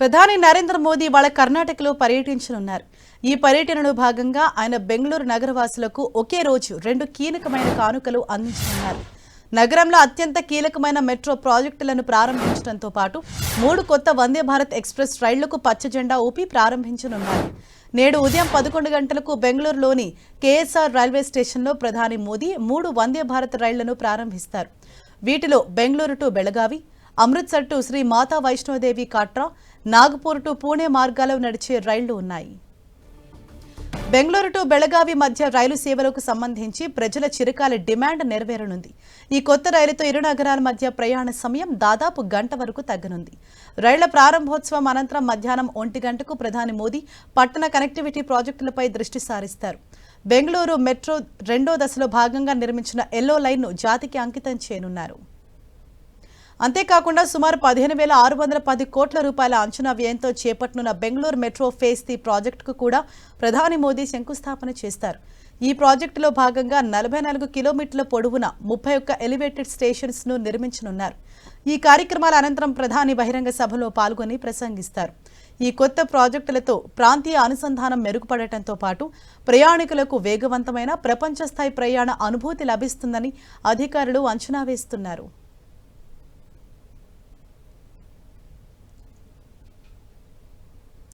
ప్రధాని నరేంద్ర మోదీ వాళ్ళ కర్ణాటకలో పర్యటించనున్నారు. ఈ పర్యటనలో భాగంగా ఆయన బెంగళూరు నగరవాసులకు ఒకే రోజు రెండు కీలకమైన కానుకలు అందించనున్నారు. నగరంలో అత్యంత కీలకమైన మెట్రో ప్రాజెక్టులను ప్రారంభించడంతో పాటు మూడు కొత్త వందే భారత్ ఎక్స్ప్రెస్ రైళ్ళకు పచ్చ జెండా ఊపి ప్రారంభించనున్నారు. నేడు ఉదయం పదకొండు గంటలకు బెంగళూరులోని కేఎస్ఆర్ రైల్వే స్టేషన్లో ప్రధాని మోదీ మూడు వందే భారత్ రైళ్ళను ప్రారంభిస్తారు. వీటిలో Bengaluru to Belagavi Amritsar to Shri Mata Vaishno Devi Katra Nagpur to Pune మార్గాల్లో నడిచే రైళ్ళు ఉన్నాయి. బెంగళూరు టు బెళగావి మధ్య రైలు సేవలకు సంబంధించి ప్రజల చిరకాల డిమాండ్ నెరవేరనుంది. ఈ కొత్త రైలుతో ఇరు నగరాల మధ్య ప్రయాణ సమయం దాదాపు గంట వరకు తగ్గనుంది. రైళ్ళ ప్రారంభోత్సవం అనంతరం మధ్యాహ్నం ఒంటి గంటకు ప్రధాని మోదీ పట్టణ కనెక్టివిటీ ప్రాజెక్టులపై దృష్టి సారిస్తారు. బెంగళూరు మెట్రో రెండో దశలో భాగంగా నిర్మించిన ఎల్లో లైన్ను జాతికి అంకితం చేయనున్నారు. అంతేకాకుండా సుమారు పదిహేను వేల ఆరు వందల పది కోట్ల రూపాయల అంచనా వ్యయంతో చేపట్టనున్న బెంగళూరు మెట్రో ఫేజ్ ది ప్రాజెక్టుకు కూడా ప్రధాని మోదీ శంకుస్థాపన చేస్తారు. ఈ ప్రాజెక్టులో భాగంగా నలభై నాలుగు కిలోమీటర్ల పొడవున ముప్పై ఒక్క ఎలివేటెడ్ స్టేషన్స్ను నిర్మించనున్నారు. ఈ కార్యక్రమాల అనంతరం ప్రధాని బహిరంగ సభలో పాల్గొని ప్రసంగిస్తారు. ఈ కొత్త ప్రాజెక్టులతో ప్రాంతీయ అనుసంధానం మెరుగుపడటంతో పాటు ప్రయాణికులకు వేగవంతమైన ప్రపంచ స్థాయి ప్రయాణ అనుభూతి లభిస్తుందని అధికారులు అంచనా వేస్తున్నారు.